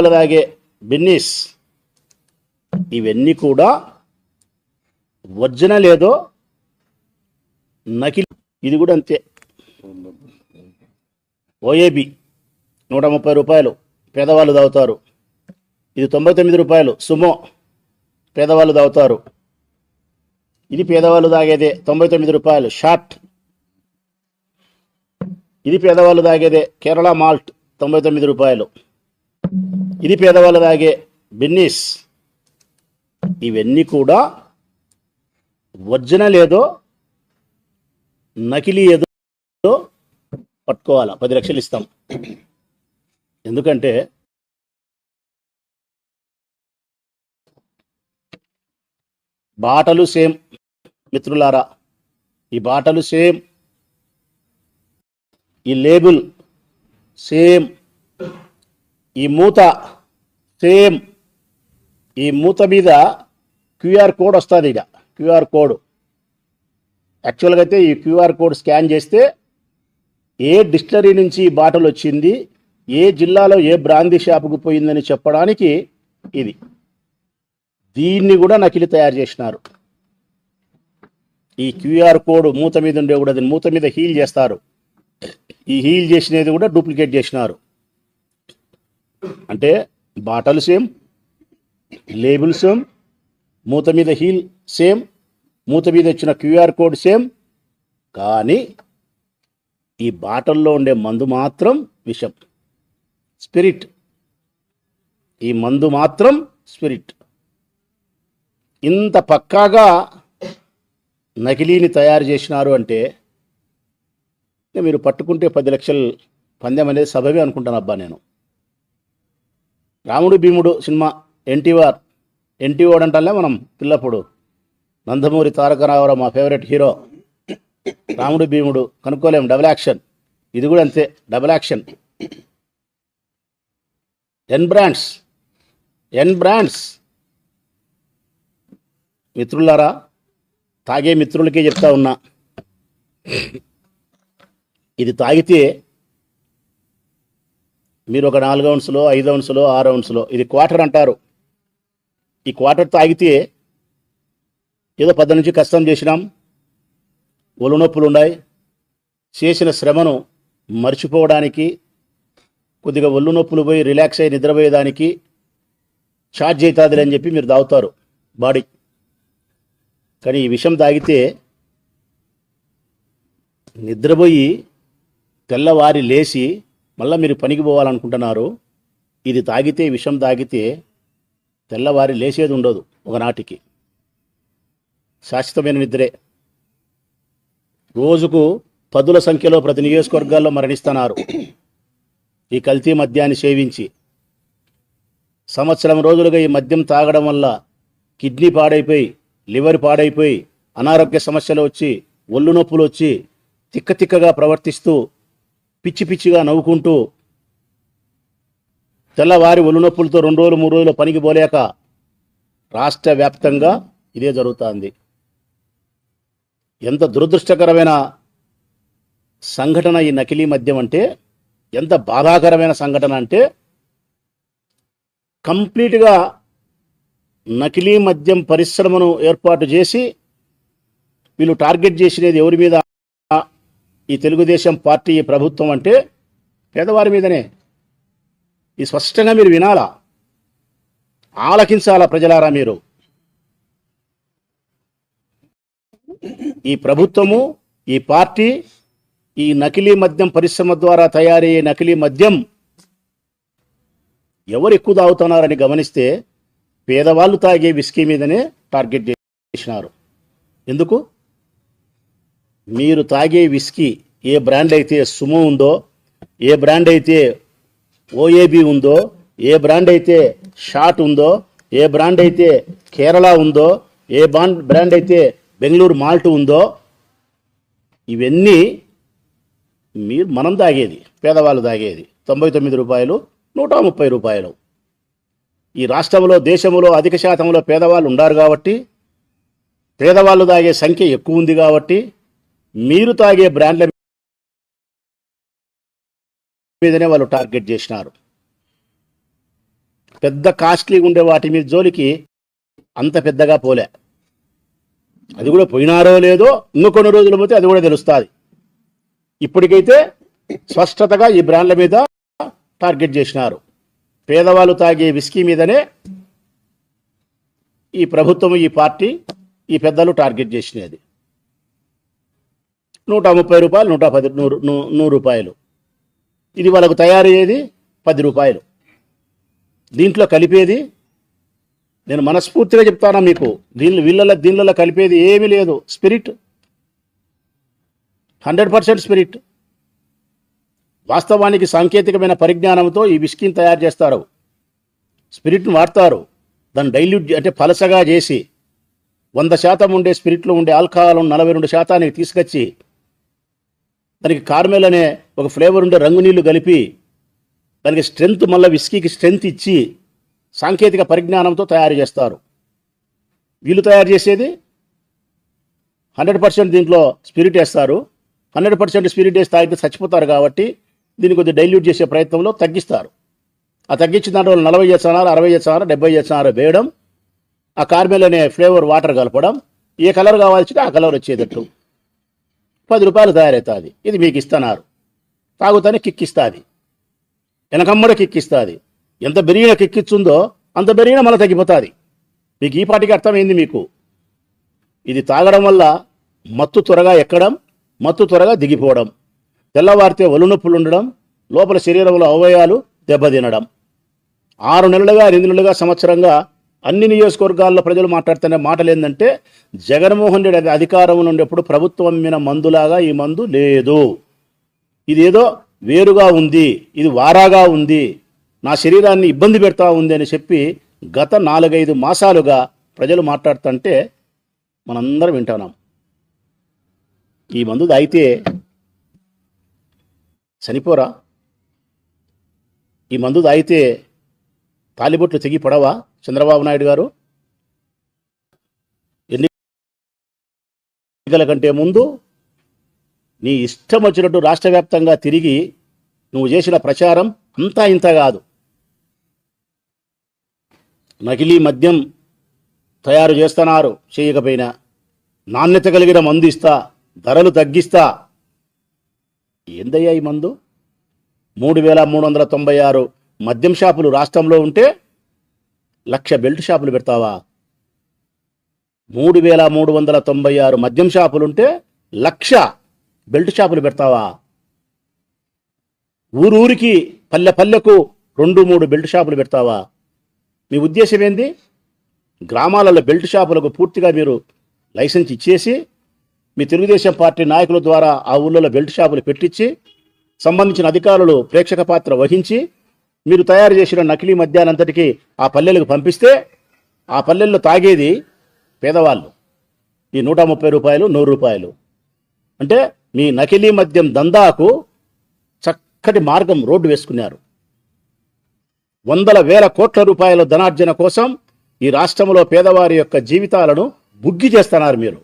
పేదవాళ్ళు తాగే బిన్నీస్ ఇవన్నీ కూడా ఒరిజినల్ ఏదో నకిలీ. ఇది కూడా అంతే. ఓఏబి నూట ముప్పై రూపాయలు పేదవాళ్ళు తాగుతారు ఇది తొంభై తొమ్మిది రూపాయలు సుమో పేదవాళ్ళు తాగుతారు ఇది పేదవాళ్ళు తాగేదే తొంభై తొమ్మిది రూపాయలు షార్ట్. ఇది పేదవాళ్ళు తాగేదే కేరళ మాల్ట్ తొంభై తొమ్మిది రూపాయలు. ఇది పేదవాళ్ళు తాగే బిన్నీస్ ఇవన్నీ కూడా ఒరిజినల్ ఏదో నకిలీ ఏదో పట్టుకోవాలా. పది లక్షలు ఇస్తాం. ఎందుకంటే బాటలు సేమ్ మిత్రులారా. ఈ బాటలు సేమ్ ఈ లేబుల్ సేమ్ ఈ మూత సేమ్ ఈ మూత మీద క్యూఆర్ కోడ్ వస్తుంది ఇక క్యూఆర్ కోడ్. యాక్చువల్గా అయితే ఈ క్యూఆర్ కోడ్ స్కాన్ చేస్తే ఏ డిస్టిలరీ నుంచి ఈ బాటలు వచ్చింది ఏ జిల్లాలో ఏ బ్రాంది షాపుకు పోయిందని చెప్పడానికి ఇది. దీన్ని కూడా నకిలీ తయారు చేసినారు. ఈ క్యూఆర్ కోడ్ మూత మీద ఉండే కూడా దీన్ని మూత మీద హీల్ చేస్తారు. ఈ హీల్ చేసినది కూడా డూప్లికేట్ చేసినారు. అంటే బాటల్ సేమ్ లేబుల్ సేమ్ మూత మీద హీల్ సేమ్ మూత మీద వచ్చిన క్యూఆర్ కోడ్ సేమ్. కానీ ఈ బాటల్లో ఉండే మందు మాత్రం విషం. స్పిరిట్. ఈ మందు మాత్రం స్పిరిట్. ఇంత పక్కాగా నకిలీని తయారు చేసినారు అంటే మీరు పట్టుకుంటే పది లక్షలు పందెం అనేది సభవే అనుకుంటాను అబ్బా నేను. రాముడు భీముడు సినిమా ఎన్టీఆర్ ఎన్టీఓడ్ అంటాలే మనం పిల్లప్పుడు. నందమూరి తారక రామారావు మా ఫేవరెట్ హీరో. రాముడు భీముడు కనుక్కోలేము డబుల్ యాక్షన్. ఇది కూడా అంతే double action. N brands N brands. మిత్రులారా తాగే మిత్రులకే చెప్తా ఉన్నా. ఇది తాగితే మీరు ఒక నాలుగు ఔన్స్లో ఐదు ఔన్స్లో ఆరు ఔన్స్లో ఇది క్వార్టర్ అంటారు. ఈ క్వార్టర్ తాగితే ఏదో పద్ద నుంచి కష్టం చేసినాం ఒళ్ళు నొప్పులు ఉన్నాయి చేసిన శ్రమను మర్చిపోవడానికి కొద్దిగా ఒళ్ళు నొప్పులు పోయి రిలాక్స్ అయ్యి నిద్రపోయేదానికి ఛార్జ్ అవుతుందిలే అని చెప్పి మీరు తాగుతారు బాడీ కానీ ఈ విషయం తాగితే నిద్రపోయి తెల్లవారి లేచి మళ్ళీ మీరు పనికి పోవాలనుకుంటున్నారు ఇది తాగితే విషం తాగితే తెల్లవారి లేచేది ఉండదు ఒకనాటికి. శాశ్వతమైన నిద్రే. రోజుకు పదుల సంఖ్యలో ప్రతి నియోజకవర్గాల్లో మరణిస్తున్నారు. ఈ కల్తీ మద్యాన్ని సేవించి సంవత్సరం రోజులుగా ఈ మద్యం తాగడం వల్ల కిడ్నీ పాడైపోయి లివర్ పాడైపోయి అనారోగ్య సమస్యలు వచ్చి ఒళ్ళు నొప్పులు వచ్చి తిక్క తిక్కగా ప్రవర్తిస్తూ పిచ్చి పిచ్చిగా నవ్వుకుంటూ తెల్లవారి ఒలునొప్పులతో నొప్పులతో రెండు రోజులు మూడు రోజులు పనికి పోలేక రాష్ట్ర వ్యాప్తంగా ఇదే జరుగుతుంది. ఎంత దురదృష్టకరమైన సంఘటన ఈ నకిలీ మద్యం అంటే ఎంత బాధాకరమైన సంఘటన అంటే కంప్లీట్గా నకిలీ మద్యం పరిశ్రమను ఏర్పాటు చేసి వీళ్ళు టార్గెట్ చేసినది ఎవరి మీద ఈ తెలుగుదేశం పార్టీ ఈ ప్రభుత్వం అంటే పేదవారి మీదనే. ఈ స్పష్టంగా మీరు వినాలా? ఆలకించాలా ప్రజలారా మీరు? ఈ ప్రభుత్వము ఈ పార్టీ ఈ నకిలీ మద్యం పరిశ్రమ ద్వారా తయారయ్యే నకిలీ మద్యం ఎవరు ఎక్కువ తాగుతున్నారని గమనిస్తే పేదవాళ్ళు తాగే విస్కీ మీదనే టార్గెట్ చేసినారు. ఎందుకు? మీరు తాగే విస్కీ ఏ బ్రాండ్ అయితే సుమో ఉందో ఏ బ్రాండ్ అయితే ఓఏబి ఉందో ఏ బ్రాండ్ అయితే షాట్ ఉందో ఏ బ్రాండ్ అయితే కేరళ ఉందో ఏ బాండ్ బ్రాండ్ అయితే బెంగళూరు మాల్ట్ ఉందో ఇవన్నీ మీరు మనం తాగేది పేదవాళ్ళు తాగేది. తొంభై తొమ్మిది రూపాయలు నూట ముప్పై రూపాయలు. ఈ రాష్ట్రంలో దేశంలో అధిక శాతంలో పేదవాళ్ళు ఉన్నారు కాబట్టి పేదవాళ్ళు తాగే సంఖ్య ఎక్కువ ఉంది కాబట్టి మీరు తాగే బ్రాండ్ల మీదనే వాళ్ళు టార్గెట్ చేసినారు. పెద్ద కాస్ట్లీగా ఉండే వాటి మీద జోలికి అంత పెద్దగా పోలే. అది కూడా పోయినారో లేదో ఇంకొన్ని కొన్ని రోజులు పోతే అది కూడా తెలుస్తుంది. ఇప్పటికైతే స్పష్టతగా ఈ బ్రాండ్ల మీద టార్గెట్ చేసినారు. పేదవాళ్ళు తాగే విస్కీ మీదనే ఈ ప్రభుత్వం ఈ పార్టీ ఈ పెద్దలు టార్గెట్ చేసినది. నూట ముప్పై రూపాయలు నూట పది నూరు నూ- నూరు రూపాయలు. ఇది వాళ్ళకు తయారయ్యేది పది రూపాయలు. దీంట్లో కలిపేది నేను మనస్ఫూర్తిగా చెప్తానా మీకు దీని వీళ్ళలో దీనిలో కలిపేది ఏమీ లేదు. Spirit hundred percent spirit. వాస్తవానికి సాంకేతికమైన పరిజ్ఞానంతో ఈ విస్కీని తయారు చేస్తారు. స్పిరిట్ను వాడతారు. దాన్ని డైల్యూట్ అంటే పలసగా చేసి వంద శాతం ఉండే స్పిరిట్లో ఉండే ఆల్కహాల్ నలభై రెండు శాతానికి తీసుకొచ్చి దానికి కార్మెల్ అనే ఒక ఫ్లేవర్ ఉండే రంగు నీళ్ళు కలిపి దానికి స్ట్రెంగ్త్ మళ్ళీ విస్కీకి స్ట్రెంగ్త్ ఇచ్చి సాంకేతిక పరిజ్ఞానంతో తయారు చేస్తారు. వీళ్ళు తయారు చేసేది హండ్రెడ్ పర్సెంట్ దీంట్లో స్పిరిట్ వేస్తారు. హండ్రెడ్ పర్సెంట్ స్పిరిట్ వేసి తాగితే చచ్చిపోతారు కాబట్టి దీన్ని కొద్దిగా డైల్యూట్ చేసే ప్రయత్నంలో తగ్గిస్తారు. ఆ తగ్గించిన దాంట్లో నలభై చేస్తున్నారు అరవై చేస్తున్నారు డెబ్బై చేస్తున్నారు వేయడం ఆ కార్మెల్ అనే ఫ్లేవర్ వాటర్ కలపడం ఏ కలర్ కావాల్సింటే ఆ కలర్ వచ్చేటట్టు. పది రూపాయలు తయారవుతుంది. ఇది మీకు ఇస్తున్నారు. తాగుతానే కిక్కిస్తుంది. వెనకమ్మడ కిక్కిస్తుంది. ఎంత బెరిగిన కిక్కిచ్చుందో అంత బెరిగిన మళ్ళీ తగ్గిపోతుంది. మీకు ఈ పాటికి అర్థమైంది మీకు? ఇది తాగడం వల్ల మత్తు త్వరగా ఎక్కడం మత్తు త్వరగా దిగిపోవడం తెల్లవారితే ఒలునొప్పులు ఉండడం లోపల శరీరంలో అవయవాలు దెబ్బతినడం. ఆరు నెలలుగా ఎనిమిది నెలలుగా సంవత్సరంగా అన్ని నియోజకవర్గాల్లో ప్రజలు మాట్లాడుతున్న మాటలు ఏంటంటే జగన్మోహన్ రెడ్డి అధికారంలో ఉండేప్పుడు ప్రభుత్వం మీద మందులాగా ఈ మందు లేదు. ఇదేదో వేరుగా ఉంది ఇది వారాగా ఉంది నా శరీరాన్ని ఇబ్బంది పెడతా ఉంది అని చెప్పి గత నాలుగైదు మాసాలుగా ప్రజలు మాట్లాడుతుంటే మనందరం వింటున్నాం. ఈ మందు తాగితే చనిపోరా? ఈ మందు తాగితే తాలిబొట్లు తెగి పడవా చంద్రబాబు నాయుడు గారు ఎన్నికల కంటే ముందు నీ ఇష్టం వచ్చినట్టు రాష్ట్ర వ్యాప్తంగా తిరిగి నువ్వు చేసిన ప్రచారం అంతా ఇంత కాదు. నకిలీ మద్యం తయారు చేస్తున్నారు. చేయకపోయినా నాణ్యత కలిగిన మందు ఇస్తా ధరలు తగ్గిస్తా. ఏందయ్యా ఈ మందు? మూడు వేల మూడు వందల తొంభై ఆరు మద్యం షాపులు రాష్ట్రంలో ఉంటే లక్ష బెల్ట్ షాపులు పెడతావా? మూడు వేల మూడు వందల తొంభై ఆరు మద్యం షాపులుంటే లక్ష బెల్ట్ షాపులు పెడతావా? ఊరూరికి పల్లె పల్లెకు రెండు మూడు బెల్ట్ షాపులు పెడతావా? మీ ఉద్దేశం ఏంది? గ్రామాలలో బెల్ట్ షాపులకు పూర్తిగా మీరు లైసెన్స్ ఇచ్చేసి మీ తెలుగుదేశం పార్టీ నాయకుల ద్వారా ఆ ఊళ్ళలో బెల్ట్ షాపులు పెట్టించి సంబంధించిన అధికారులు ప్రేక్షక పాత్ర వహించి మీరు తయారు చేసిన నకిలీ మద్యానంతటికి ఆ పల్లెలకు పంపిస్తే ఆ పల్లెల్లో తాగేది పేదవాళ్ళు. ఈ నూట ముప్పై రూపాయలు నూరు రూపాయలు. అంటే మీ నకిలీ మద్యం దందాకు చక్కటి మార్గం రోడ్డు వేసుకున్నారు. వందల వేల కోట్ల రూపాయల ధనార్జన కోసం ఈ రాష్ట్రంలో పేదవారి యొక్క జీవితాలను బుగ్గి చేస్తున్నారు మీరు.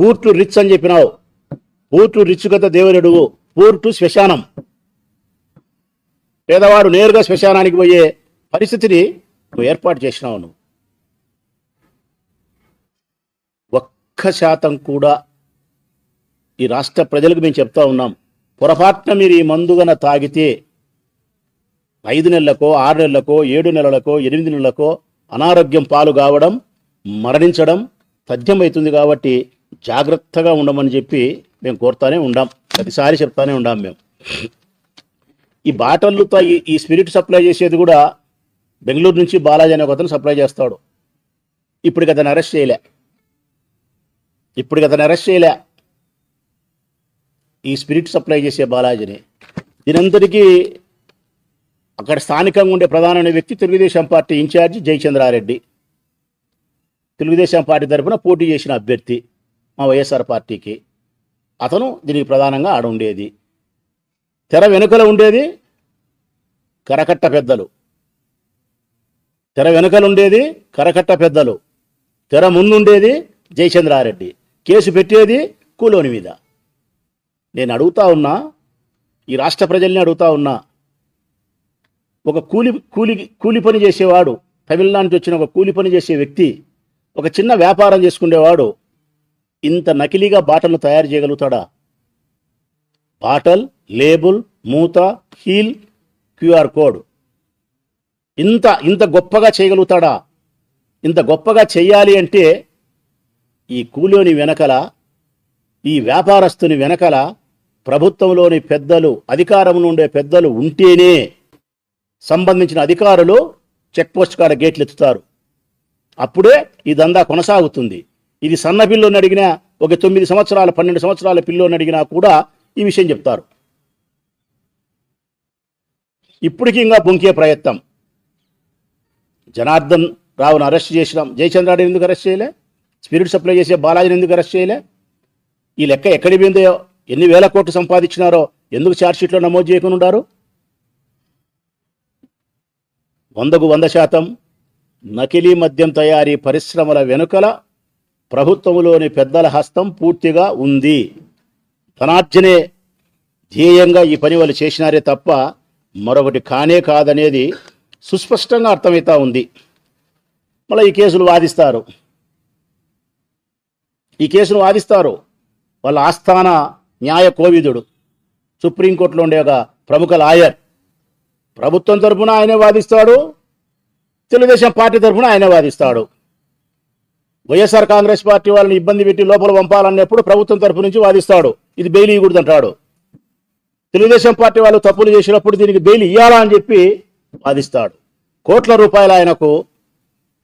పూర్టు రిచ్ అని చెప్పినావు. పూర్టు రిచ్ గత దేవుడెడుగు పూర్టు శ్మశానం. పేదవాడు నేరుగా శ్మశానానికి పోయే పరిస్థితిని నువ్వు ఏర్పాటు చేసినావు నువ్వు. ఒక్క శాతం కూడా ఈ రాష్ట్ర ప్రజలకు మేము చెప్తా ఉన్నాం. పొరపాటున మీరు ఈ మందుగన తాగితే ఐదు నెలలకో ఆరు నెలలకో ఏడు నెలలకో ఎనిమిది నెలలకో అనారోగ్యం పాలు కావడం మరణించడం తథ్యమవుతుంది కాబట్టి జాగ్రత్తగా ఉండమని చెప్పి మేము కోరుతానే ఉండాం. ప్రతిసారి చెప్తానే ఉండాం మేము. ఈ బాటళ్ళతో ఈ ఈ స్పిరిట్ సప్లై చేసేది కూడా బెంగళూరు నుంచి బాలాజీ అనే ఒక అతను సప్లై చేస్తాడు. ఇప్పుడు అతను అరెస్ట్ చేయలే. ఇప్పుడు అతను అరెస్ట్ చేయలే. ఈ స్పిరిట్ సప్లై చేసే బాలాజీని. దీనందరికీ అక్కడ స్థానికంగా ఉండే ప్రధానమైన వ్యక్తి Telugu Desam party incharge Jayachandra Reddy. Telugu Desam party తరఫున పోటీ చేసిన అభ్యర్థి మా వైఎస్ఆర్ పార్టీకి. అతను దీనికి ప్రధానంగా ఆడ ఉండేది తెర వెనుకల ఉండేది కరకట్ట పెద్దలు. తెర వెనుకలు ఉండేది కరకట్ట పెద్దలు. తెర ముందుండేది జయచంద్రారెడ్డి. కేసు పెట్టేది కూలోని మీద. నేను అడుగుతా ఉన్నా ఈ రాష్ట్ర ప్రజల్ని అడుగుతా ఉన్నా ఒక కూలి కూలి కూలి పని చేసేవాడు తమిళనాడు నుంచి వచ్చిన ఒక కూలి పని చేసే వ్యక్తి ఒక చిన్న వ్యాపారం చేసుకునేవాడు ఇంత నకిలీగా బాటలు తయారు చేయగలుగుతాడా? బాటల్ లేబుల్ మూత హీల్ క్యూఆర్ కోడ్. ఇంత ఇంత గొప్పగా చేయగలుగుతాడా? ఇంత గొప్పగా చేయాలి అంటే ఈ కూలోని వెనకల ఈ వ్యాపారస్తుని వెనకల ప్రభుత్వంలోని పెద్దలు అధికారంలో ఉండే పెద్దలు ఉంటేనే సంబంధించిన అధికారులు చెక్పోస్ట్ కాడ గేట్లు ఎత్తుతారు అప్పుడే ఈ దందా కొనసాగుతుంది. ఇది సన్న పిల్లోని అడిగినా ఒక తొమ్మిది సంవత్సరాల పన్నెండు సంవత్సరాల పిల్లోని అడిగినా కూడా ఈ విషయం చెప్తారు. ఇప్పటికి ఇంకా పొంకే ప్రయత్నం. జనార్దన్ రావును అరెస్ట్ చేసినాం. జయచంద్రాడిని ఎందుకు అరెస్ట్ చేయలే? స్పిరిట్ సప్లై చేసే బాలాజీని ఎందుకు అరెస్ట్ చేయలే? ఈ లెక్క ఎక్కడి పోయిందో ఎన్ని వేల కోట్లు సంపాదించినారో ఎందుకు ఛార్జ్షీట్లో నమోదు చేయకుండా ఉన్నారు వందకు వంద శాతం నకిలీ మద్యం తయారీ పరిశ్రమల వెనుకల ప్రభుత్వంలోని పెద్దల హస్తం పూర్తిగా ఉంది. ధనార్జనే ధ్యేయంగా ఈ పని వాళ్ళు చేసినారే తప్ప మరొకటి కానే కాదనేది సుస్పష్టంగా అర్థమవుతా ఉంది. మళ్ళీ ఈ కేసులు వాదిస్తారు. ఈ కేసును వాదిస్తారు. వాళ్ళ ఆస్థాన న్యాయ కోవిదుడు. సుప్రీంకోర్టులో ఉండే ఒక ప్రముఖ లాయర్. ప్రభుత్వం తరఫున ఆయనే వాదిస్తాడు. తెలుగుదేశం పార్టీ తరపున ఆయనే వాదిస్తాడు. వైఎస్ఆర్ కాంగ్రెస్ పార్టీ వాళ్ళని ఇబ్బంది పెట్టి లోపల పంపాలన్నప్పుడు ప్రభుత్వం తరఫు నుంచి వాదిస్తాడు. ఇది బెయిల్ ఇవ్వకూడదు అంటాడు తెలుగుదేశం పార్టీ వాళ్ళు తప్పులు చేసినప్పుడు దీనికి బెయిల్ ఇవ్వాలా అని చెప్పి వాదిస్తాడు. కోట్ల రూపాయలు ఆయనకు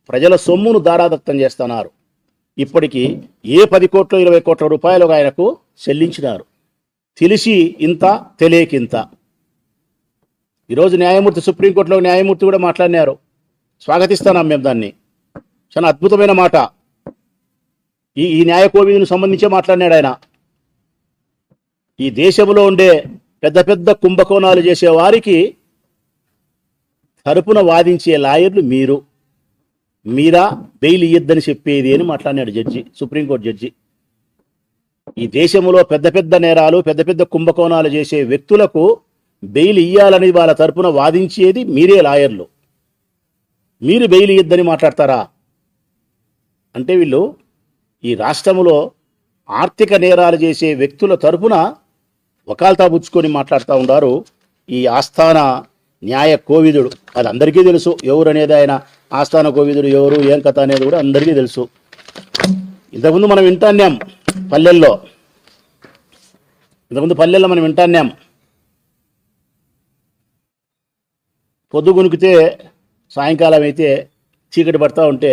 ప్రజల సొమ్మును దారాదత్తం చేస్తున్నారు. ఇప్పటికీ ఏ పది కోట్లు ఇరవై కోట్ల రూపాయలు ఆయనకు చెల్లించినారు. తెలిసి ఇంత తెలియకింత ఈరోజు న్యాయమూర్తి సుప్రీంకోర్టులో న్యాయమూర్తి కూడా మాట్లాడినారు. స్వాగతిస్తున్నాం మేము దాన్ని. చాలా అద్భుతమైన మాట. ఈ ఈ న్యాయ కోవిదుని సంబంధించే మాట్లాడినాడు ఆయన. ఈ దేశంలో ఉండే పెద్ద పెద్ద కుంభకోణాలు చేసే వారికి తరపున వాదించే లాయర్లు మీరు. మీరా బెయిల్ ఇయ్యద్దని చెప్పేది అని మాట్లాడినాడు జడ్జి సుప్రీంకోర్టు జడ్జి. ఈ దేశంలో పెద్ద పెద్ద నేరాలు పెద్ద పెద్ద కుంభకోణాలు చేసే వ్యక్తులకు బెయిల్ ఇయ్యాలని వాళ్ళ తరపున వాదించేది మీరే లాయర్లు. మీరు బెయిల్ ఇయ్యద్దని మాట్లాడతారా? అంటే వీళ్ళు ఈ రాష్ట్రంలో ఆర్థిక నేరాలు చేసే వ్యక్తుల తరపున వకాల్తా పుచ్చుకొని మాట్లాడుతూ ఉన్నారు. ఈ ఆస్థాన న్యాయ కోవిదుడు. అది అందరికీ తెలుసు. ఎవరు అనేది ఆయన ఆస్థాన కోవిదుడు ఎవరు ఏం కథ అనేది కూడా అందరికీ తెలుసు. ఇంతకుముందు మనం వింటాన్నాం పల్లెల్లో. ఇంతకుముందు పల్లెల్లో మనం వింటాన్నాం పొద్దు గునికితే సాయంకాలం అయితే చీకటి పడతా ఉంటే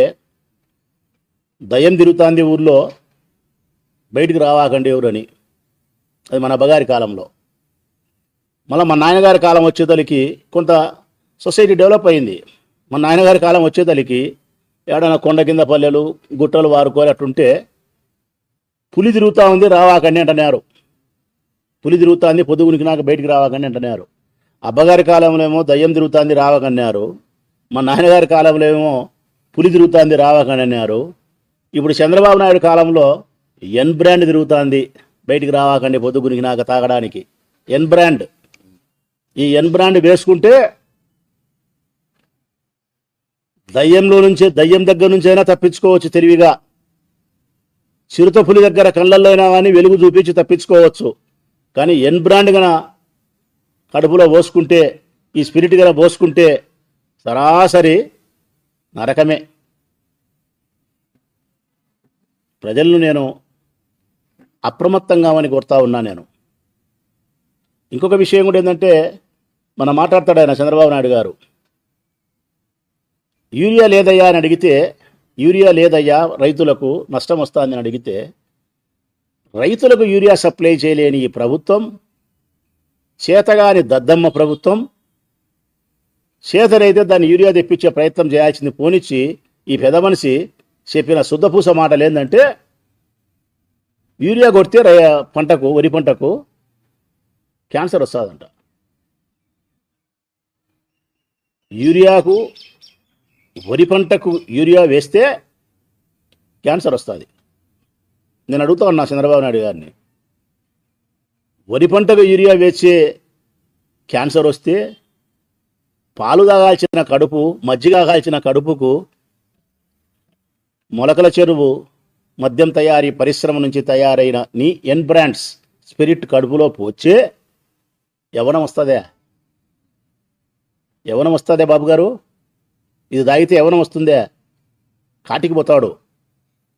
దయ్యం తిరుగుతాంది ఊర్లో. బయటికి రావాకండి ఎవరని. అది మన అబ్బగారి కాలంలో. మళ్ళీ మా నాయనగారి కాలం వచ్చేతలికి కొంత సొసైటీ డెవలప్ అయింది. మా నాయనగారి కాలం వచ్చేతలికి ఏడైనా కొండ కింద పల్లెలు గుట్టలు వారుకోలు అట్టుంటే పులి తిరుగుతూ ఉంది రావాకండి అంటున్నారు. పులి తిరుగుతుంది పొద్దుగునికి నాకు బయటికి రావాకండి అంటున్నారు. అబ్బగారి కాలంలో ఏమో దయ్యం తిరుగుతుంది రావాకన్నారు. మా నాన్నగారి కాలంలో ఏమో పులి తిరుగుతుంది రావాకండి అన్నారు ఇప్పుడు చంద్రబాబు నాయుడు కాలంలో ఎన్ బ్రాండ్ తిరుగుతుంది బయటికి రావాకండి పొద్దుగునికి నాకు తాగడానికి. ఎన్ బ్రాండ్ ఈ ఎన్ బ్రాండ్ వేసుకుంటే దయ్యంలో నుంచే దయ్యం దగ్గర నుంచి అయినా తప్పించుకోవచ్చు తెలివిగా. చిరుత పులి దగ్గర కళ్ళల్లో అయినా కానీ వెలుగు చూపించి తప్పించుకోవచ్చు. కానీ ఎన్ బ్రాండ్ గన కడుపులో పోసుకుంటే ఈ స్పిరిట్ గన పోసుకుంటే సరాసరి నరకమే. ప్రజలను నేను అప్రమత్తంగా అని కోరుతా ఉన్నా నేను. ఇంకొక విషయం కూడా ఏంటంటే మనం మాట్లాడతాడు ఆయన చంద్రబాబు నాయుడు గారు. యూరియా లేదయ్యా అని అడిగితే యూరియా లేదయ్యా రైతులకు నష్టం వస్తుందని అడిగితే రైతులకు యూరియా సప్లై చేయలేని ఈ ప్రభుత్వం చేతగాని దద్దమ్మ ప్రభుత్వం చేతనైతే దాన్ని యూరియా తెప్పించే ప్రయత్నం చేయాల్సింది పోనిచ్చి ఈ పెద్ద మనిషి చెప్పిన శుద్ధపూస మాటలు ఏంటంటే యూరియా కొడితే పంటకు వరి పంటకు క్యాన్సర్ వస్తుందంట. యూరియాకు వరి పంటకు యూరియా వేస్తే క్యాన్సర్ వస్తుంది. నేను అడుగుతా ఉన్నా చంద్రబాబు నాయుడు గారిని. వరి పంటకు యూరియా వేసే క్యాన్సర్ వస్తే పాలు తాగాల్సిన కడుపు మజ్జిగ కాల్చిన కడుపుకు మొలకల చెరువు మద్యం తయారీ పరిశ్రమ నుంచి తయారైన నీ ఎన్ బ్రాండ్స్ స్పిరిట్ కడుపులో పోచే యవనం వస్తుందే. యవనం వస్తుందే బాబుగారు ఇది తాగితే యవనం వస్తుందే. కాటికి పోతాడు.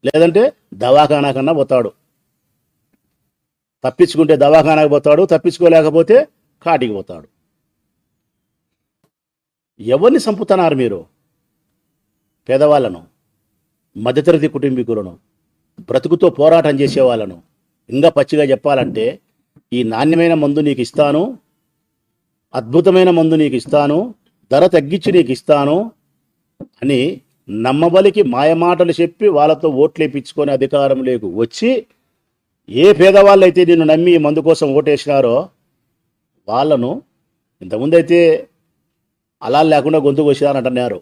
లేదంటే దవాఖానా కన్నా పోతాడు. తప్పించుకుంటే దవాఖానాకు పోతాడు తప్పించుకోలేకపోతే కాటికి పోతాడు. ఎవరిని చంపుతున్నారు మీరు? పేదవాళ్ళను మధ్యతరగతి కుటుంబీకులను. బ్రతుకుతో పోరాటం చేసేవాళ్ళను. ఇంకా పచ్చిగా చెప్పాలంటే ఈ నాణ్యమైన మందు నీకు ఇస్తాను అద్భుతమైన మందు నీకు ఇస్తాను ధర తగ్గించి నీకు ఇస్తాను అని నమ్మబలికి మాయమాటలు చెప్పి వాళ్ళతో ఓట్లేపించుకొని అధికారం లేకు. వచ్చి ఏ పేదవాళ్ళైతే నిన్ను నమ్మి ఈ మందు కోసం ఓటేసినారో వాళ్ళను ఇంతకుముందైతే అలా లేకుండా గొంతుకు వచ్చినారంటున్నారు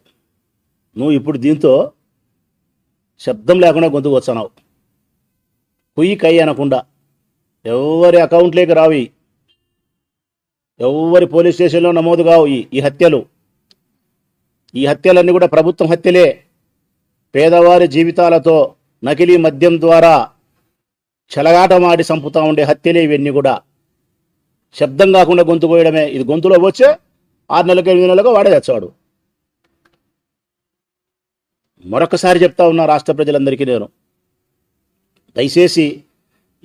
నువ్వు ఇప్పుడు దీంతో శబ్దం లేకుండా గొంతుకు వచ్చావు కుయ్యి కై అనకుండా ఎవరి అకౌంట్లోకి రావి. ఎవరి పోలీస్ స్టేషన్లో నమోదు కావు ఈ ఈ హత్యలు. ఈ హత్యలన్నీ కూడా ప్రభుత్వం హత్యలే. పేదవారి జీవితాలతో నకిలీ మద్యం ద్వారా చెలగాటమాడి చంపుతా ఉండే హత్యలే ఇవన్నీ కూడా. శబ్దం కాకుండా గొంతు కోయడమే. ఇది గొంతులో వచ్చే ఆరు నెలలకు ఎనిమిది నెలలకు వాడే తెచ్చాడు. మరొకసారి చెప్తా ఉన్నా రాష్ట్ర ప్రజలందరికీ నేను. దయచేసి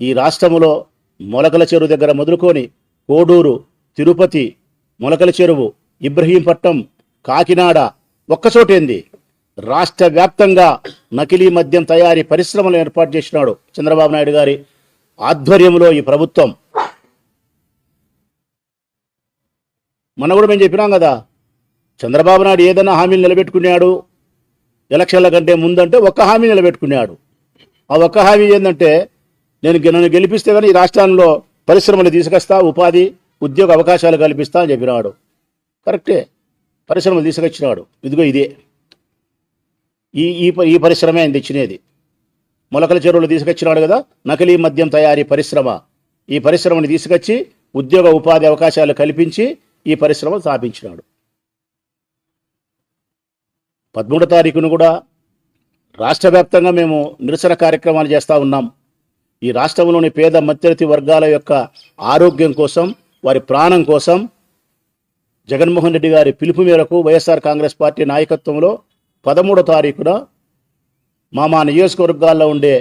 ఈ రాష్ట్రములో మొలకల చెరువు దగ్గర మొదలుకొని కోడూరు తిరుపతి మొలకల చెరువు ఇబ్రహీంపట్నం కాకినాడ ఒక్కచోటేంది రాష్ట్ర వ్యాప్తంగా నకిలీ మద్యం తయారీ పరిశ్రమలు ఏర్పాటు చేసినాడు చంద్రబాబు నాయుడు గారి ఆధ్వర్యంలో ఈ ప్రభుత్వం. మన కూడా మేము చెప్పినాం కదా చంద్రబాబు నాయుడు ఏదైనా హామీలు నిలబెట్టుకున్నాడు ఎలక్షన్ల కంటే ముందంటే ఒక్క హామీ నిలబెట్టుకున్నాడు. ఆ ఒక్క హామీ ఏంటంటే నేను గె- నన్ను గెలిపిస్తే కానీ ఈ రాష్ట్రంలో పరిశ్రమలు తీసుకొస్తా ఉపాధి ఉద్యోగ అవకాశాలు కల్పిస్తా అని చెప్పినాడు కరెక్టే. పరిశ్రమలు తీసుకొచ్చినాడు. ఇదిగో ఇదే. ఈ ఈ ప- ఈ పరిశ్రమే ఆయన తెచ్చినది. మొలకల చెరువులు తీసుకొచ్చినాడు కదా నకిలీ మద్యం తయారీ పరిశ్రమ. ఈ పరిశ్రమని తీసుకొచ్చి ఉద్యోగ ఉపాధి అవకాశాలు కల్పించి ఈ పరిశ్రమ స్థాపించినాడు. పదమూడో తారీఖును కూడా రాష్ట్ర వ్యాప్తంగా మేము నిరసన కార్యక్రమాలు చేస్తూ ఉన్నాం. ఈ రాష్ట్రంలోని పేద మధ్యతరగతి వర్గాల యొక్క ఆరోగ్యం కోసం వారి ప్రాణం కోసం జగన్మోహన్ రెడ్డి గారి పిలుపు మేరకు వైఎస్ఆర్ కాంగ్రెస్ పార్టీ నాయకత్వంలో పదమూడో తారీఖున మా మా నియోజకవర్గాల్లో ఉండే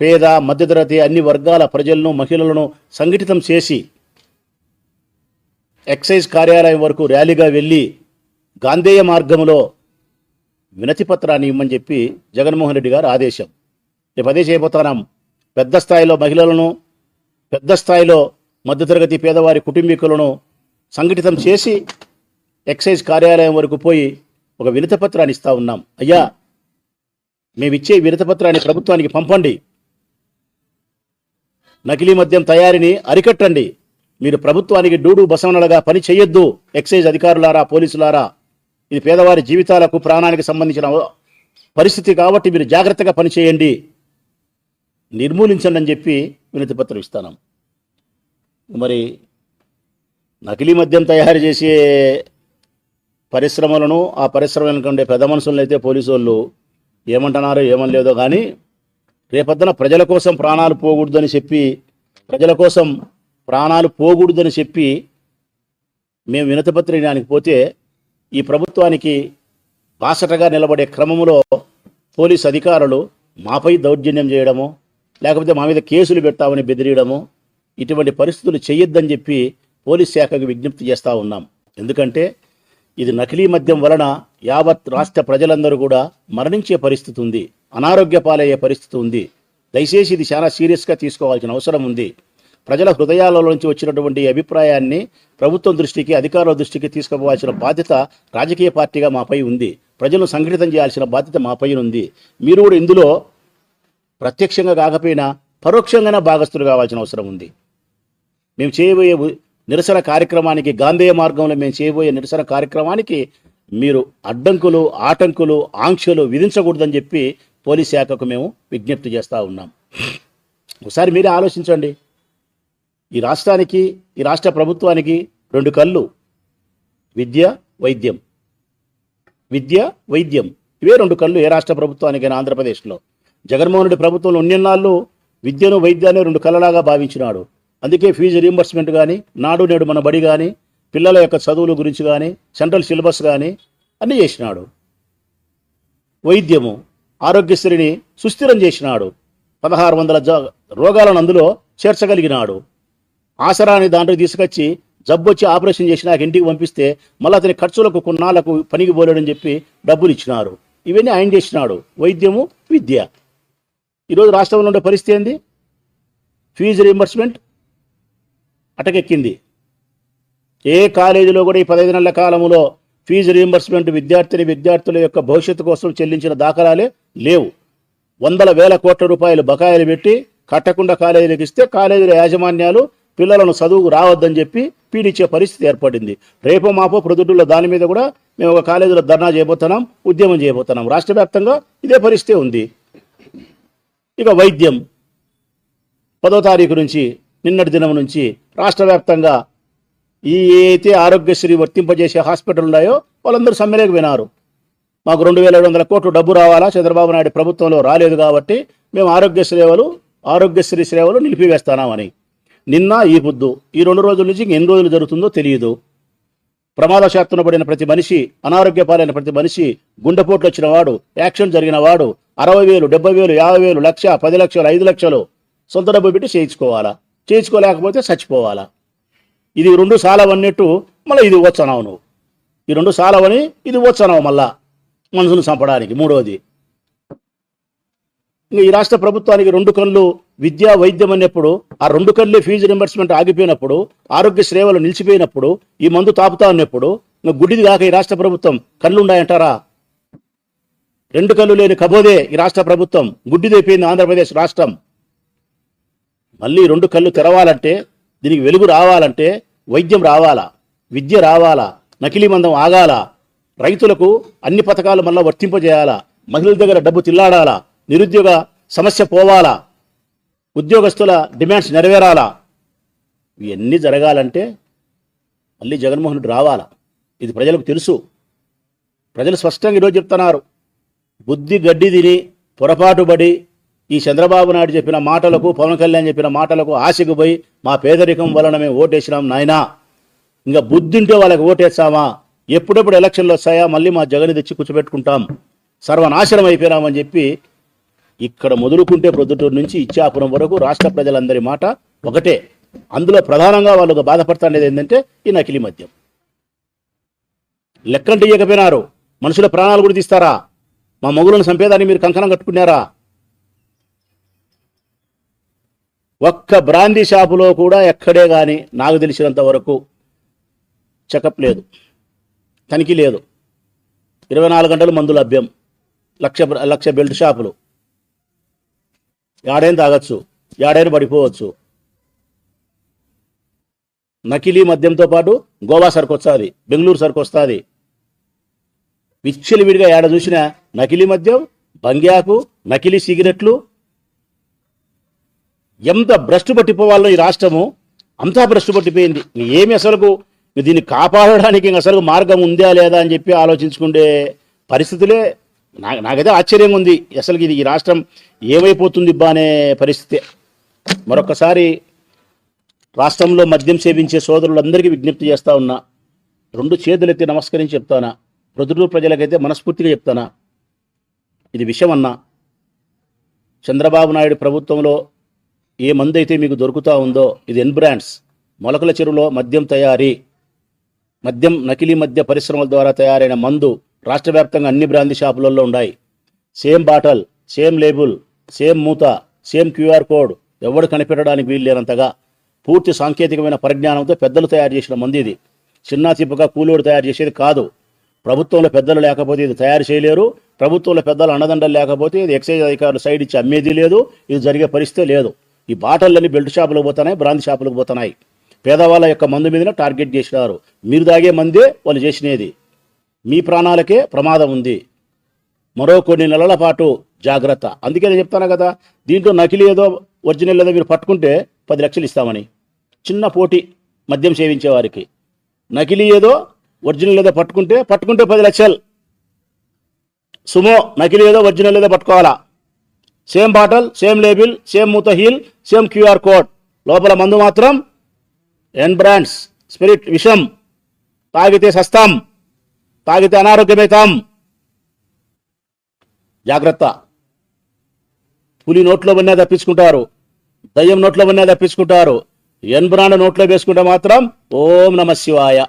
పేద మధ్యతరగతి అన్ని వర్గాల ప్రజలను మహిళలను సంఘటితం చేసి ఎక్సైజ్ కార్యాలయం వరకు ర్యాలీగా వెళ్ళి గాంధేయ మార్గంలో వినతి పత్రాన్ని ఇమ్మని చెప్పి జగన్మోహన్ రెడ్డి గారు ఆదేశం. రేపు అదే చేయబోతున్నాం. పెద్ద స్థాయిలో మహిళలను పెద్ద స్థాయిలో మధ్యతరగతి పేదవారి కుటుంబీకులను సంఘటితం చేసి ఎక్సైజ్ కార్యాలయం వరకు పోయి ఒక వినతి పత్రాన్ని ఇస్తా ఉన్నాం. అయ్యా మేమిచ్చే వినతి పత్రాన్ని ప్రభుత్వానికి పంపండి. నకిలీ మద్యం తయారీని అరికట్టండి. మీరు ప్రభుత్వానికి డూడు బసవనలుగా పని చేయొద్దు. ఎక్సైజ్ అధికారులారా పోలీసులారా ఇది పేదవారి జీవితాలకు ప్రాణానికి సంబంధించిన పరిస్థితి కాబట్టి మీరు జాగ్రత్తగా పనిచేయండి. నిర్మూలించండి అని చెప్పి వినతి పత్రం ఇస్తాను. మరి నకిలీ మద్యం తయారు చేసే పరిశ్రమలను ఆ పరిశ్రమలకు ఉండే పెద్ద మనుషులను అయితే పోలీసు వాళ్ళు ఏమంటున్నారో ఏమనలేదో కానీ రేపొద్దున ప్రజల కోసం ప్రాణాలు పోకూడదని చెప్పి ప్రజల కోసం ప్రాణాలు పోకూడదని చెప్పి మేము వినతిపత్రానికి పోతే ఈ ప్రభుత్వానికి బాసటగా నిలబడే క్రమంలో పోలీస్ అధికారులు మాపై దౌర్జన్యం చేయడము లేకపోతే మా మీద కేసులు పెట్టామని బెదిరియడము ఇటువంటి పరిస్థితులు చేయొద్దని చెప్పి పోలీస్ శాఖకు విజ్ఞప్తి చేస్తూ ఉన్నాం. ఎందుకంటే ఇది నకిలీ మద్యం వలన యావత్ రాష్ట్ర ప్రజలందరూ కూడా మరణించే పరిస్థితి ఉంది అనారోగ్య పాలయ్యే పరిస్థితి ఉంది. దయచేసి ఇది చాలా సీరియస్గా తీసుకోవాల్సిన అవసరం ఉంది. ప్రజల హృదయాలలో నుంచి వచ్చినటువంటి అభిప్రాయాన్ని ప్రభుత్వం దృష్టికి అధికారుల దృష్టికి తీసుకుపోవాల్సిన బాధ్యత రాజకీయ పార్టీగా మాపై ఉంది. ప్రజలను సంఘటితం చేయాల్సిన బాధ్యత మాపై ఉంది. మీరు కూడా ఇందులో ప్రత్యక్షంగా కాకపోయినా పరోక్షంగానే భాగస్తులు కావాల్సిన అవసరం ఉంది. మేము చేయబోయే నిరసన కార్యక్రమానికి గాంధేయ మార్గంలో మేము చేయబోయే నిరసన కార్యక్రమానికి మీరు అడ్డంకులు ఆటంకులు ఆంక్షలు విధించకూడదని చెప్పి పోలీస్ శాఖకు మేము విజ్ఞప్తి చేస్తూ ఉన్నాం. ఒకసారి మీరే ఆలోచించండి. ఈ రాష్ట్రానికి ఈ రాష్ట్ర ప్రభుత్వానికి రెండు కళ్ళు. విద్య వైద్యం. విద్య వైద్యం. ఇవే రెండు కళ్ళు ఏ రాష్ట్ర ప్రభుత్వానికైనా ఆంధ్రప్రదేశ్లో. జగన్మోహన్ రెడ్డి ప్రభుత్వంలో ఉన్నెన్నాళ్ళు విద్యను వైద్యాన్ని రెండు కళ్ళలాగా భావించినాడు. అందుకే ఫీజు రీంబర్స్మెంట్ కానీ నాడు నేడు మన బడి కానీ పిల్లల యొక్క చదువుల గురించి కానీ సెంట్రల్ సిలబస్ కానీ అన్నీ చేసినాడు. వైద్యము ఆరోగ్యశ్రీని సుస్థిరం చేసినాడు. పదహారు వందల జ రోగాలను అందులో చేర్చగలిగినాడు. ఆసరాని దాంట్లో తీసుకొచ్చి జబ్బు వచ్చి ఆపరేషన్ చేసి నాకు ఇంటికి పంపిస్తే మళ్ళీ అతని ఖర్చులకు కొన్నాళ్ళకు పనికి పోలేడని చెప్పి డబ్బులు ఇచ్చినారు. ఇవన్నీ ఆయన చేసినాడు. వైద్యము విద్య. ఈరోజు రాష్ట్రంలో ఉండే పరిస్థితి ఏంది? Fee reimbursement అటకెక్కింది. ఏ కాలేజీలో కూడా ఈ పదహైదు నెలల కాలంలో ఫీజు రీంబర్స్మెంట్ విద్యార్థిని విద్యార్థుల యొక్క భవిష్యత్తు కోసం చెల్లించిన దాఖలాలే లేవు. వందల వేల కోట్ల రూపాయలు బకాయిలు పెట్టి కట్టకుండా కాలేజీలకు ఇస్తే కాలేజీల యాజమాన్యాలు పిల్లలను చదువుకు రావద్దని చెప్పి పీడిచ్చే పరిస్థితి ఏర్పడింది. రేపో మాపో ప్రొద్దుటూళ్ళలో దాని మీద కూడా మేము ఒక కాలేజీలో ధర్నా చేయబోతున్నాం ఉద్యమం చేయబోతున్నాం. రాష్ట్ర వ్యాప్తంగా ఇదే పరిస్థితి ఉంది. ఇక వైద్యం. పదో తారీఖు నుంచి నిన్నటి దినం నుంచి రాష్ట్ర వ్యాప్తంగా ఈ అయితే ఆరోగ్యశ్రీ వర్తింపజేసే హాస్పిటల్ ఉన్నాయో వాళ్ళందరూ సమ్మెలకు వినారు మాకు రెండు వేల ఏడు వందల కోట్లు డబ్బు రావాలా? చంద్రబాబు నాయుడు ప్రభుత్వంలో రాలేదు కాబట్టి మేము ఆరోగ్య సేవలు ఆరోగ్యశ్రీ సేవలు నిలిపివేస్తామని నిన్న ఈ పొద్దు ఈ రెండు రోజుల నుంచి ఎన్ని రోజులు జరుగుతుందో తెలియదు. ప్రమాదశాత్తున పడిన ప్రతి మనిషి అనారోగ్య పాలైన ప్రతి మనిషి గుండెపోట్లు వచ్చిన వాడు యాక్సిడెంట్ జరిగిన వాడు అరవై వేలు డెబ్బై వేలు యాభై వేలు లక్ష పది లక్షలు ఐదు లక్షలు సొంత డబ్బు పెట్టి చేయించుకోవాలా? చేయించుకోలేకపోతే చచ్చిపోవాలా? ఇది రెండు సాలవన్నట్టు మళ్ళీ ఇది వచ్చనవు నువ్వు. ఈ రెండు సాలవని ఇది వచ్చనవు మళ్ళా. మనసును చంపడానికి మూడవది ఈ రాష్ట్ర ప్రభుత్వానికి రెండు కళ్ళు విద్యా వైద్యం అన్నప్పుడు ఆ రెండు కళ్ళే ఫీజు రింబర్స్మెంట్ ఆగిపోయినప్పుడు ఆరోగ్య సేవలు నిలిచిపోయినప్పుడు ఈ మందు తాపుతా ఉన్నప్పుడు గుడిది గుడ్డిది కాక ఈ రాష్ట్ర ప్రభుత్వం కళ్ళుండాయంటారా? రెండు కళ్ళు లేని కబోదే ఈ రాష్ట్ర ప్రభుత్వం. గుడ్డిదైపోయింది ఆంధ్రప్రదేశ్ రాష్ట్రం. మళ్ళీ రెండు కళ్ళు తెరవాలంటే దీనికి వెలుగు రావాలంటే వైద్యం రావాలా? విద్య రావాలా? నకిలీ మందం ఆగాల? రైతులకు అన్ని పథకాలు మళ్ళీ వర్తింపజేయాలా? మహిళల దగ్గర డబ్బు తిల్లాడాలా? నిరుద్యోగ సమస్య పోవాలా? ఉద్యోగస్తుల డిమాండ్స్ నెరవేరాలా? ఇవన్నీ జరగాలంటే మళ్ళీ జగన్మోహన్డు రావాలా? ఇది ప్రజలకు తెలుసు. ప్రజలు స్పష్టంగా ఈరోజు చెప్తున్నారు. బుద్ధి గడ్డి తిని పొరపాటుబడి ఈ చంద్రబాబు నాయుడు చెప్పిన మాటలకు పవన్ కళ్యాణ్ చెప్పిన మాటలకు ఆశకు పోయి మా పేదరికం వలన మేము ఓటేసినాం నాయనా. ఇంకా బుద్ధి ఉంటే వాళ్ళకి ఓటేస్తామా? ఎప్పుడెప్పుడు ఎలక్షన్లు వస్తాయా? మళ్ళీ మా జగన్ తెచ్చి కూర్చోబెట్టుకుంటాం. సర్వనాశనం అయిపోయినామని చెప్పి ఇక్కడ మొదలుకుంటే ప్రొద్దుటూరు నుంచి ఇచ్చాపురం వరకు రాష్ట్ర ప్రజలందరి మాట ఒకటే. అందులో ప్రధానంగా వాళ్ళు బాధపడుతుండేది ఏంటంటే ఈ నకిలీ మద్యం. లెక్కంటే ఇయ్యకపోయినారు మనుషుల ప్రాణాలు కూడా తీస్తారా? మా మొగులను చంపేదాన్ని మీరు కంకణం కట్టుకున్నారా? ఒక్క బ్రాందీ షాపులో కూడా ఎక్కడే కానీ నాకు తెలిసినంత వరకు చెకప్ లేదు. తనిఖీ లేదు. ఇరవై నాలుగు గంటలు మందు లభ్యం లక్ష లక్ష బెల్ట్ షాపులు. యాడైనా తాగొచ్చు? యాడైనా పడిపోవచ్చు. నకిలీ మద్యంతో పాటు గోవా సరుకు వస్తుంది బెంగళూరు సరుకు వస్తుంది విచ్చలివిడిగా ఏడ చూసినా నకిలీ మద్యం బంగ్యాకు నకిలీ సిగరెట్లు. ఎంత భ్రష్టు పట్టిపోవాలో ఈ రాష్ట్రము అంతా భ్రష్టు పట్టిపోయింది. ఏమి అసలుకు? దీన్ని కాపాడడానికి అసలు మార్గం ఉందా లేదా అని చెప్పి ఆలోచించుకుంటే పరిస్థితులే నాకు నాకైతే ఆశ్చర్యంగా ఉంది. అసలు ఇది ఈ రాష్ట్రం ఏమైపోతుంది బా అనే పరిస్థితి. మరొకసారి రాష్ట్రంలో మద్యం సేవించే సోదరులందరికీ విజ్ఞప్తి చేస్తా ఉన్నా. రెండు చేతులెత్తి నమస్కరించి చెప్తానా? ప్రొద్దుటూరు ప్రజలకైతే మనస్ఫూర్తిగా చెప్తానా? ఇది విషయం అన్నా. చంద్రబాబు నాయుడు ప్రభుత్వంలో ఏ మందు అయితే మీకు దొరుకుతూ ఉందో ఇది ఎన్ బ్రాండ్స్. మొలకల చెరువులో మద్యం తయారీ మద్యం నకిలీ మద్య పరిశ్రమల ద్వారా తయారైన మందు రాష్ట్ర వ్యాప్తంగా అన్ని బ్రాందీ షాపులలో ఉన్నాయి. Same bottle same label same మూత సేమ్ క్యూఆర్ కోడ్ ఎవడు కనిపెట్టడానికి వీలు లేనంతగా పూర్తి సాంకేతికమైన పరిజ్ఞానంతో పెద్దలు తయారు చేసిన మంది ఇది. చిన్న చిప్పగా కూలోడు తయారు చేసేది కాదు. ప్రభుత్వంలో పెద్దలు లేకపోతే ఇది తయారు చేయలేరు. ప్రభుత్వంలో పెద్దలు అండదండలు లేకపోతే ఇది ఎక్సైజ్ అధికారులు సైడ్ ఇచ్చి అమ్మేది లేదు. ఇది జరిగే పరిస్థితి లేదు. ఈ బాటళ్ళని బెల్ట్ షాపులకు పోతున్నాయి బ్రాంద్ షాపులకు పోతున్నాయి. పేదవాళ్ళ యొక్క మందు మీదనే టార్గెట్ చేసినారు. మీరు తాగే మందే వాళ్ళు చేసినది. మీ ప్రాణాలకే ప్రమాదం ఉంది. మరో కొన్ని నెలల పాటు జాగ్రత్త. అందుకే నేను చెప్తాను కదా దీంట్లో నకిలీ ఏదో ఒరిజినల్ ఏదో మీరు పట్టుకుంటే పది లక్షలు ఇస్తామని. చిన్న పోటీ మద్యం సేవించే వారికి. నకిలీ ఏదో ఒరిజినల్ ఏదో పట్టుకుంటే పట్టుకుంటే పది లక్షలు. సుమో నకిలీ ఏదో ఒరిజినల్ ఏదో పట్టుకోవాలా? Same bottle same label same మూతహీల్ same QR code. లోపల మందు మాత్రం ఎన్ బ్రాండ్స్. స్పిరిట్ విషం. తాగితే సస్తాం. తాగితే అనారోగ్యమవుతాం జాగ్రత్త. పులి నోట్లో ఉన్నా తప్పించుకుంటారు. దయ్యం నోట్లో ఉన్నా తప్పించుకుంటారు. ఎన్బ్రాండ్ నోట్లో వేసుకుంటే మాత్రం ఓం నమ శివాయ.